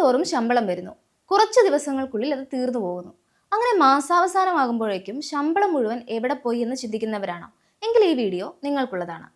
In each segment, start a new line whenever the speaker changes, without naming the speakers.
തോറും ശമ്പളം വരുന്നു. കുറച്ച് ദിവസങ്ങൾക്കുള്ളിൽ അത് തീർന്നു പോകുന്നു. അങ്ങനെ മാസാവസാനമാകുമ്പോഴേക്കും ശമ്പളം മുഴുവൻ എവിടെ പോയി എന്ന് ചിന്തിക്കുന്നവരാണോ. എങ്കിൽ ഈ വീഡിയോ നിങ്ങൾക്കുള്ളതാണ്.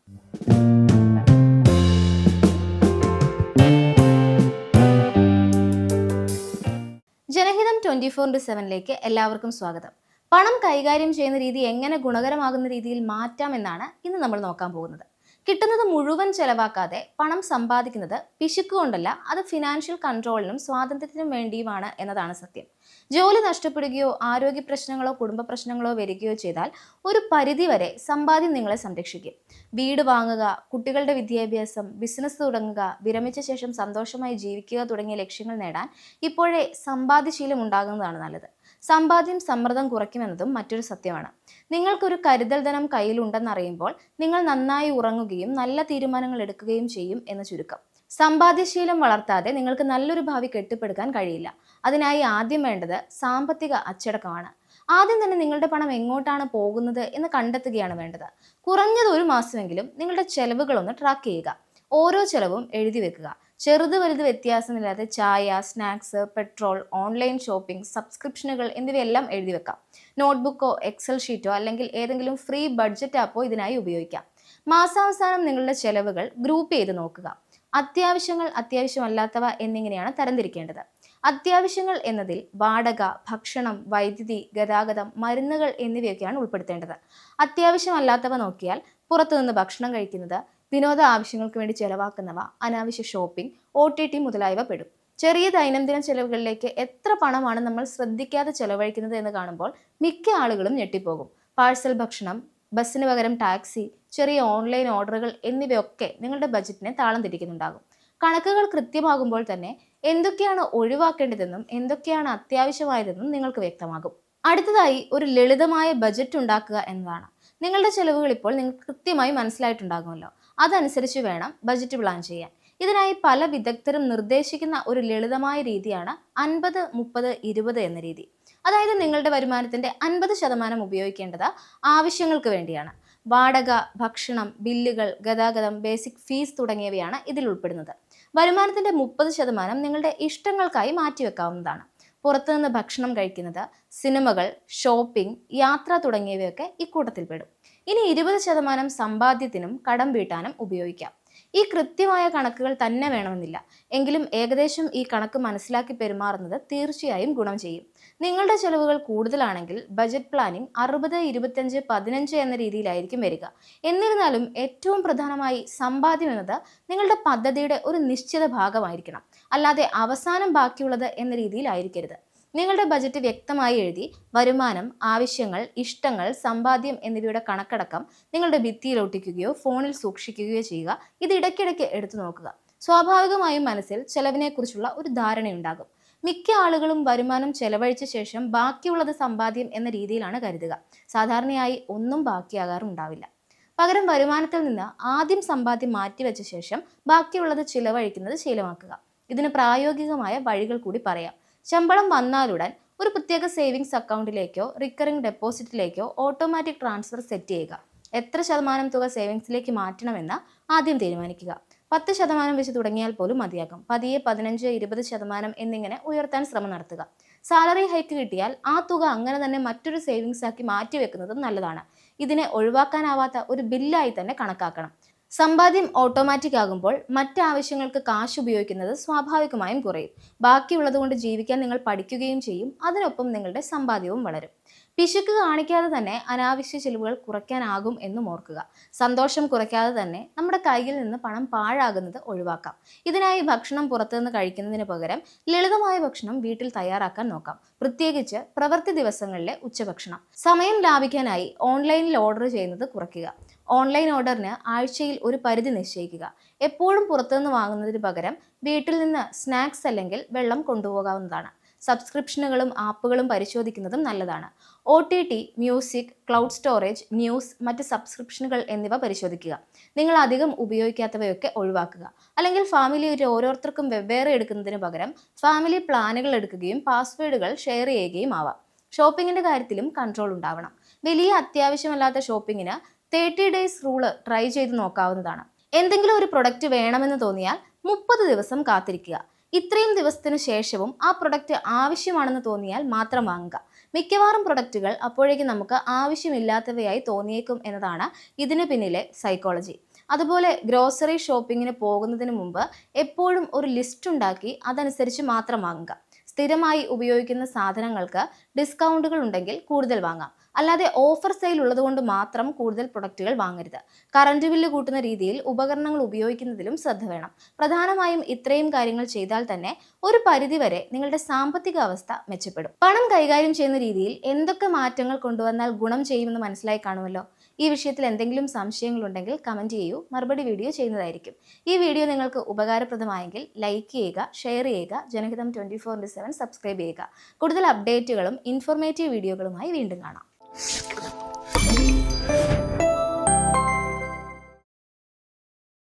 ജനഹിതം ട്വന്റി ഫോർ ഇന്റു സെവനിലേക്ക് എല്ലാവർക്കും സ്വാഗതം. പണം കൈകാര്യം ചെയ്യുന്ന രീതി എങ്ങനെ ഗുണകരമാകുന്ന രീതിയിൽ മാറ്റാം എന്നാണ് ഇന്ന് നമ്മൾ നോക്കാൻ പോകുന്നത്. കിട്ടുന്നത് മുഴുവൻ ചെലവാക്കാതെ പണം സമ്പാദിക്കുന്നത് പിശുക്ക് കൊണ്ടല്ല അത് ഫിനാൻഷ്യൽ കൺട്രോളിനും സ്വാതന്ത്ര്യത്തിനും വേണ്ടിയുമാണ് എന്നതാണ് സത്യം. ജോലി നഷ്ടപ്പെടുകയോ ആരോഗ്യ പ്രശ്നങ്ങളോ കുടുംബ പ്രശ്നങ്ങളോ വരികയോ ചെയ്താൽ ഒരു പരിധിവരെ സമ്പാദ്യം നിങ്ങളെ സംരക്ഷിക്കും. വീട് വാങ്ങുക കുട്ടികളുടെ വിദ്യാഭ്യാസം ബിസിനസ് തുടങ്ങുക വിരമിച്ച ശേഷം സന്തോഷമായി ജീവിക്കുക തുടങ്ങിയ ലക്ഷ്യങ്ങൾ നേടാൻ ഇപ്പോഴേ സമ്പാദ്യശീലം ഉണ്ടാകുന്നതാണ് നല്ലത്. സമ്പാദ്യം സമ്മർദ്ദം കുറയ്ക്കുമെന്നതും മറ്റൊരു സത്യമാണ്. നിങ്ങൾക്കൊരു കരുതൽ ധനം കയ്യിലുണ്ടെന്നറിയുമ്പോൾ നിങ്ങൾ നന്നായി ഉറങ്ങുകയും നല്ല തീരുമാനങ്ങൾ എടുക്കുകയും ചെയ്യും എന്ന് ചുരുക്കം. സമ്പാദ്യശീലം വളർത്താതെ നിങ്ങൾക്ക് നല്ലൊരു ഭാവി കെട്ടിപ്പടുക്കാൻ കഴിയില്ല. അതിനായി ആദ്യം വേണ്ടത് സാമ്പത്തിക അച്ചടക്കമാണ്. ആദ്യം തന്നെ നിങ്ങളുടെ പണം എങ്ങോട്ടാണ് പോകുന്നത് എന്ന് കണ്ടെത്തുകയാണ് വേണ്ടത്. കുറഞ്ഞത് ഒരു മാസമെങ്കിലും നിങ്ങളുടെ ചെലവുകളൊന്ന് ട്രാക്ക് ചെയ്യുക. ഓരോ ചെലവും എഴുതി വെക്കുക. ചെറുത് വലുത് വ്യത്യാസമില്ലാതെ ചായ സ്നാക്സ് പെട്രോൾ ഓൺലൈൻ ഷോപ്പിംഗ് സബ്സ്ക്രിപ്ഷനുകൾ എന്നിവയെല്ലാം എഴുതി വെക്കാം. നോട്ട്ബുക്കോ എക്സൽ ഷീറ്റോ അല്ലെങ്കിൽ ഏതെങ്കിലും ഫ്രീ ബഡ്ജറ്റ് ആപ്പോ ഇതിനായി ഉപയോഗിക്കാം. മാസാവസാനം നിങ്ങളുടെ ചെലവുകൾ ഗ്രൂപ്പ് ചെയ്ത് നോക്കുക. അത്യാവശ്യങ്ങൾ അത്യാവശ്യമല്ലാത്തവ എന്നിങ്ങനെയാണ് തരംതിരിക്കേണ്ടത്. അത്യാവശ്യങ്ങൾ എന്നതിൽ വാടക ഭക്ഷണം വൈദ്യുതി ഗതാഗതം മരുന്നുകൾ എന്നിവയൊക്കെയാണ് ഉൾപ്പെടുത്തേണ്ടത്. അത്യാവശ്യമല്ലാത്തവ നോക്കിയാൽ പുറത്തുനിന്ന് ഭക്ഷണം കഴിക്കുന്നത് വിനോദ ആവശ്യങ്ങൾക്ക് വേണ്ടി ചെലവാക്കുന്നവ അനാവശ്യ ഷോപ്പിംഗ് ഒ ടി ടി മുതലായവ പെടും. ചെറിയ ദൈനംദിന ചെലവുകളിലേക്ക് എത്ര പണമാണ് നമ്മൾ ശ്രദ്ധിക്കാതെ ചെലവഴിക്കുന്നത് എന്ന് കാണുമ്പോൾ മിക്ക ആളുകളും ഞെട്ടിപ്പോകും. പാഴ്സൽ ഭക്ഷണം ബസ്സിന് പകരം ടാക്സി ചെറിയ ഓൺലൈൻ ഓർഡറുകൾ എന്നിവയൊക്കെ നിങ്ങളുടെ ബജറ്റിനെ താളം തിരിക്കുന്നുണ്ടാകും. കണക്കുകൾ കൃത്യമാകുമ്പോൾ തന്നെ എന്തൊക്കെയാണ് ഒഴിവാക്കേണ്ടതെന്നും എന്തൊക്കെയാണ് അത്യാവശ്യമായതെന്നും നിങ്ങൾക്ക് വ്യക്തമാകും. അടുത്തതായി ഒരു ലളിതമായ ബജറ്റ് ഉണ്ടാക്കുക എന്നതാണ്. നിങ്ങളുടെ ചെലവുകൾ ഇപ്പോൾ നിങ്ങൾക്ക് കൃത്യമായി മനസ്സിലായിട്ടുണ്ടാകുമല്ലോ. അതനുസരിച്ച് വേണം ബജറ്റ് പ്ലാൻ ചെയ്യാൻ. ഇതിനായി പല വിദഗ്ധരും നിർദ്ദേശിക്കുന്ന ഒരു ലളിതമായ രീതിയാണ് അൻപത് മുപ്പത് ഇരുപത് എന്ന രീതി. അതായത് നിങ്ങളുടെ വരുമാനത്തിന്റെ അൻപത് ശതമാനം ഉപയോഗിക്കേണ്ടത് ആവശ്യങ്ങൾക്ക് വേണ്ടിയാണ്. വാടക ഭക്ഷണം ബില്ലുകൾ ഗതാഗതം ബേസിക് ഫീസ് തുടങ്ങിയവയാണ് ഇതിൽ ഉൾപ്പെടുന്നത്. വരുമാനത്തിന്റെ മുപ്പത് ശതമാനം നിങ്ങളുടെ ഇഷ്ടങ്ങൾക്കായി മാറ്റിവെക്കാവുന്നതാണ്. പുറത്തുനിന്ന് ഭക്ഷണം കഴിക്കുന്നത് സിനിമകൾ ഷോപ്പിംഗ് യാത്ര തുടങ്ങിയവയൊക്കെ ഇക്കൂട്ടത്തിൽ പെടും ഇനി ഇരുപത് ശതമാനം സമ്പാദ്യത്തിനും കടം വീട്ടാനും ഉപയോഗിക്കാം. ഈ കൃത്യമായ കണക്കുകൾ തന്നെ വേണമെന്നില്ല. എങ്കിലും ഏകദേശം ഈ കണക്ക് മനസ്സിലാക്കി പെരുമാറുന്നത് തീർച്ചയായും ഗുണം ചെയ്യും. നിങ്ങളുടെ ചെലവുകൾ കൂടുതലാണെങ്കിൽ ബജറ്റ് പ്ലാനിംഗ് അറുപത് ഇരുപത്തഞ്ച് പതിനഞ്ച് എന്ന രീതിയിലായിരിക്കും വരിക. എന്നിരുന്നാലും ഏറ്റവും പ്രധാനമായി സമ്പാദ്യം എന്നത് നിങ്ങളുടെ പദ്ധതിയുടെ ഒരു നിശ്ചിത ഭാഗമായിരിക്കണം. അല്ലാതെ അവസാനം ബാക്കിയുള്ളത് എന്ന രീതിയിലായിരിക്കരുത്. നിങ്ങളുടെ ബജറ്റ് വ്യക്തമായി എഴുതി വരുമാനം ആവശ്യങ്ങൾ ഇഷ്ടങ്ങൾ സമ്പാദ്യം എന്നിവയുടെ കണക്കടക്കം നിങ്ങളുടെ ഭിത്തിയിൽ ഒട്ടിക്കുകയോ ഫോണിൽ സൂക്ഷിക്കുകയോ ചെയ്യുക. ഇത് ഇടയ്ക്കിടയ്ക്ക് എടുത്തു നോക്കുക. സ്വാഭാവികമായും മനസ്സിൽ ചെലവിനെക്കുറിച്ചുള്ള ഒരു ധാരണയുണ്ടാകും. മിക്ക ആളുകളും വരുമാനം ചെലവഴിച്ച ശേഷം ബാക്കിയുള്ളത് സമ്പാദ്യം എന്ന രീതിയിലാണ് കരുതുക. സാധാരണയായി ഒന്നും ബാക്കിയാകാറുണ്ടാവില്ല. പകരം വരുമാനത്തിൽ നിന്ന് ആദ്യം സമ്പാദ്യം മാറ്റിവെച്ച ശേഷം ബാക്കിയുള്ളത് ചിലവഴിക്കുന്നത് ശീലമാക്കുക. ഇതിന് പ്രായോഗികമായ വഴികൾ കൂടി പറയാം. ശമ്പളം വന്നാലുടൻ ഒരു പ്രത്യേക സേവിങ്സ് അക്കൗണ്ടിലേക്കോ റിക്കറിംഗ് ഡെപ്പോസിറ്റിലേക്കോ ഓട്ടോമാറ്റിക് ട്രാൻസ്ഫർ സെറ്റ് ചെയ്യുക. എത്ര ശതമാനം തുക സേവിങ്സിലേക്ക് മാറ്റണമെന്ന് ആദ്യം തീരുമാനിക്കുക. പത്ത് ശതമാനം വെച്ച് തുടങ്ങിയാൽ പോലും മതിയാകും. പതിയെ പതിനഞ്ച് ഇരുപത് ശതമാനം എന്നിങ്ങനെ ഉയർത്താൻ ശ്രമം നടത്തുക. സാലറി ഹൈക്ക് കിട്ടിയാൽ ആ തുക അങ്ങനെ തന്നെ മറ്റൊരു സേവിങ്സ് ആക്കി മാറ്റിവെക്കുന്നതും നല്ലതാണ്. ഇതിനെ ഒഴിവാക്കാനാവാത്ത ഒരു ബില്ലായി തന്നെ കണക്കാക്കണം. സമ്പാദ്യം ഓട്ടോമാറ്റിക് ആകുമ്പോൾ മറ്റ് ആവശ്യങ്ങൾക്ക് കാശ് ഉപയോഗിക്കുന്നത് സ്വാഭാവികമായും കുറയും. ബാക്കിയുള്ളത് കൊണ്ട് ജീവിക്കാൻ നിങ്ങൾ പഠിക്കുകയും ചെയ്യും. അതിനൊപ്പം നിങ്ങളുടെ സമ്പാദ്യവും വളരും. പിശുക്ക് കാണിക്കാതെ തന്നെ അനാവശ്യ ചിലവുകൾ കുറയ്ക്കാനാകും എന്നും ഓർക്കുക. സന്തോഷം കുറയ്ക്കാതെ തന്നെ നമ്മുടെ കയ്യിൽ നിന്ന് പണം പാഴാകുന്നത് ഒഴിവാക്കാം. ഇതിനായി ഭക്ഷണം പുറത്തുനിന്ന് കഴിക്കുന്നതിന് പകരം ലളിതമായ ഭക്ഷണം വീട്ടിൽ തയ്യാറാക്കാൻ നോക്കാം. പ്രത്യേകിച്ച് പ്രവൃത്തി ദിവസങ്ങളിലെ ഉച്ചഭക്ഷണം. സമയം ലാഭിക്കാനായി ഓൺലൈനിൽ ഓർഡർ ചെയ്യുന്നത് കുറയ്ക്കുക. ഓൺലൈൻ ഓർഡറിന് ആഴ്ചയിൽ ഒരു പരിധി നിശ്ചയിക്കുക. എപ്പോഴും പുറത്തുനിന്ന് വാങ്ങുന്നതിന് പകരം വീട്ടിൽ നിന്ന് സ്നാക്സ് അല്ലെങ്കിൽ വെള്ളം കൊണ്ടുപോകാവുന്നതാണ്. സബ്സ്ക്രിപ്ഷനുകളും ആപ്പുകളും പരിശോധിക്കുന്നതും നല്ലതാണ്. O T T music cloud storage news മറ്റ് സബ്സ്ക്രിപ്ഷനുകൾ എന്നിവ പരിശോധിക്കുക. നിങ്ങൾ അധികം ഉപയോഗിക്കാത്തവയൊക്കെ ഒഴിവാക്കുക. അല്ലെങ്കിൽ ഫാമിലിയുടെ ഓരോരുത്തർക്കും വെവ്വേറെ എടുക്കുന്നതിന് പകരം ഫാമിലി പ്ലാനുകൾ എടുക്കുകയും പാസ്വേഡുകൾ ഷെയർ ചെയ്യുകയും ആവാം. ഷോപ്പിങ്ങിന്റെ കാര്യത്തിലും കൺട്രോൾ ഉണ്ടാവണം. വലിയ അത്യാവശ്യമല്ലാത്ത ഷോപ്പിങ്ങിന് തേർട്ടി ഡേയ്സ് റൂൾ ട്രൈ ചെയ്ത് നോക്കാവുന്നതാണ്. എന്തെങ്കിലും ഒരു പ്രൊഡക്റ്റ് വേണമെന്ന് തോന്നിയാൽ മുപ്പത് ദിവസം കാത്തിരിക്കുക. ഇത്രയും ദിവസത്തിന് ശേഷവും ആ പ്രൊഡക്റ്റ് ആവശ്യമാണെന്ന് തോന്നിയാൽ മാത്രം വാങ്ങുക. മിക്കവാറും പ്രൊഡക്റ്റുകൾ അപ്പോഴേക്കും നമുക്ക് ആവശ്യമില്ലാത്തവയായി തോന്നിയേക്കും എന്നതാണ് ഇതിന് പിന്നിലെ സൈക്കോളജി അതുപോലെ ഗ്രോസറി ഷോപ്പിങ്ങിന് പോകുന്നതിന് മുമ്പ് എപ്പോഴും ഒരു ലിസ്റ്റ് ഉണ്ടാക്കി അതനുസരിച്ച് മാത്രം വാങ്ങുക. സ്ഥിരമായി ഉപയോഗിക്കുന്ന സാധനങ്ങൾക്ക് ഡിസ്കൗണ്ടുകൾ ഉണ്ടെങ്കിൽ കൂടുതൽ വാങ്ങാം. അല്ലാതെ ഓഫർ സെയിൽ ഉള്ളതുകൊണ്ട് മാത്രം കൂടുതൽ പ്രൊഡക്റ്റുകൾ വാങ്ങരുത്. കറണ്ട് ബില്ല് കൂട്ടുന്ന രീതിയിൽ ഉപകരണങ്ങൾ ഉപയോഗിക്കുന്നതിലും ശ്രദ്ധ വേണം. പ്രധാനമായും ഇത്രയും കാര്യങ്ങൾ ചെയ്താൽ തന്നെ ഒരു പരിധിവരെ നിങ്ങളുടെ സാമ്പത്തിക അവസ്ഥ മെച്ചപ്പെടും. പണം കൈകാര്യം ചെയ്യുന്ന രീതിയിൽ എന്തൊക്കെ മാറ്റങ്ങൾ കൊണ്ടുവന്നാൽ ഗുണം ചെയ്യുമെന്ന് മനസ്സിലായി കാണുമല്ലോ? ഈ വിഷയത്തിൽ എന്തെങ്കിലും സംശയങ്ങളുണ്ടെങ്കിൽ കമന്റ് ചെയ്യൂ. മറുപടി വീഡിയോ ചെയ്യുന്നതായിരിക്കും. ഈ വീഡിയോ നിങ്ങൾക്ക് ഉപകാരപ്രദമായെങ്കിൽ ലൈക്ക് ചെയ്യുക ഷെയർ ചെയ്യുക Janahitham twenty four into seven subscribe ചെയ്യുക. കൂടുതൽ അപ്ഡേറ്റുകളും ഇൻഫോർമേറ്റീവ് വീഡിയോകളുമായി വീണ്ടും കാണാം. you